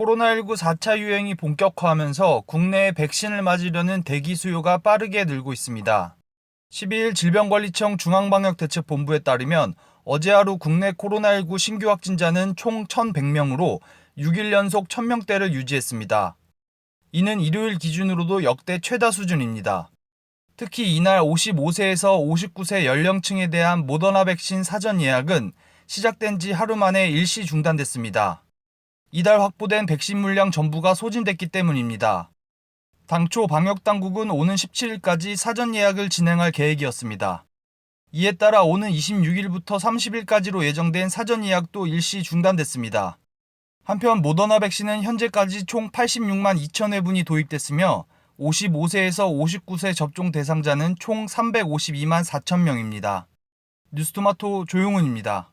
코로나19 4차 유행이 본격화하면서 국내에 백신을 맞으려는 대기 수요가 빠르게 늘고 있습니다. 12일 질병관리청 중앙방역대책본부에 따르면 어제 하루 국내 코로나19 신규 확진자는 총 1,100명으로 6일 연속 1,000명대를 유지했습니다. 이는 일요일 기준으로도 역대 최다 수준입니다. 특히 이날 55세에서 59세 연령층에 대한 모더나 백신 사전 예약은 시작된 지 하루 만에 일시 중단됐습니다. 이달 확보된 백신 물량 전부가 소진됐기 때문입니다. 당초 방역당국은 오는 17일까지 사전 예약을 진행할 계획이었습니다. 이에 따라 오는 26일부터 30일까지로 예정된 사전 예약도 일시 중단됐습니다. 한편 모더나 백신은 현재까지 총 86만 2천 회분이 도입됐으며 55세에서 59세 접종 대상자는 총 352만 4천 명입니다. 뉴스토마토 조용훈입니다.